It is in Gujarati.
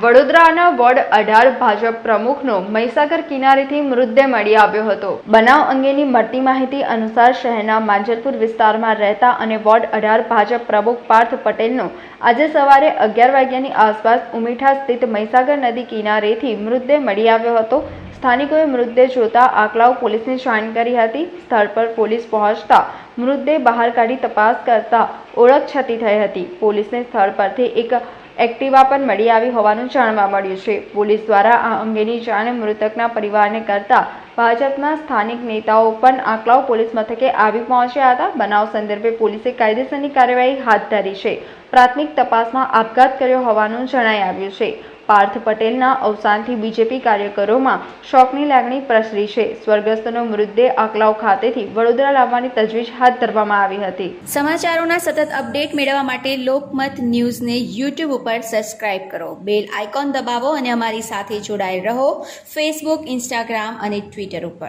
વડોદરાના વોર્ડ અઢાર ભાજપ પ્રમુખનો મહીસાગર કિનારેથી મૃતદેહ મળી આવ્યો હતો. બનાવ અંગેની મળતી માહિતી અનુસાર શહેરના માંજલપુર વિસ્તારમાં રહેતા અને વોર્ડ અઢાર ભાજપ પ્રમુખ પાર્થ પટેલનો આજે સવારે અગિયાર વાગ્યાની આસપાસ ઉમીઠા સ્થિત મહીસાગર નદી કિનારેથી મૃતદેહ મળી આવ્યો હતો. સ્થાનિકોએ મૃતદેહ જોતા આકલાવ પોલીસને જાણ કરી હતી. સ્થળ પર પોલીસ પહોંચતા મૃતદેહ બહાર કાઢી તપાસ કરતા ઓળખ છતી થઈ હતી. પોલીસને સ્થળ પરથી એક એક્ટિવા પણ મળી આવી હોવાનું જાણવા મળ્યું છે. પોલીસ દ્વારા આ અંગેની જાણ મૃતકના પરિવારને કરતા ભાજપના સ્થાનિક નેતાઓ પણ આંકલાવ પોલીસ મથકે આવી પહોંચ્યા હતા. બનાવ સંદર્ભે પોલીસે કાયદેસરની કાર્યવાહી હાથ ધરી છે. પ્રાથમિક તપાસમાં આપઘાત કર્યો હોવાનું જણાઈ આવ્યું છે. પાર્થ પટેલના અવસાનથી બીજેપી કાર્યકરોમાં શોકની લાગણી પ્રસરી છે. સ્વર્ગસ્થનો મૃતદેહ આકલાવ ખાતેથી વડોદરા લાવવાની તજવીજ હાથ ધરવામાં આવી હતી. સમાચારોના સતત અપડેટ મેળવવા માટે લોકમત ન્યૂઝને યુટ્યુબ ઉપર સબસ્ક્રાઇબ કરો. બેલ આઇકોન દબાવો અને અમારી સાથે જોડાયેલ રહો ફેસબુક, ઇન્સ્ટાગ્રામ અને ટ્વિટર ઉપર.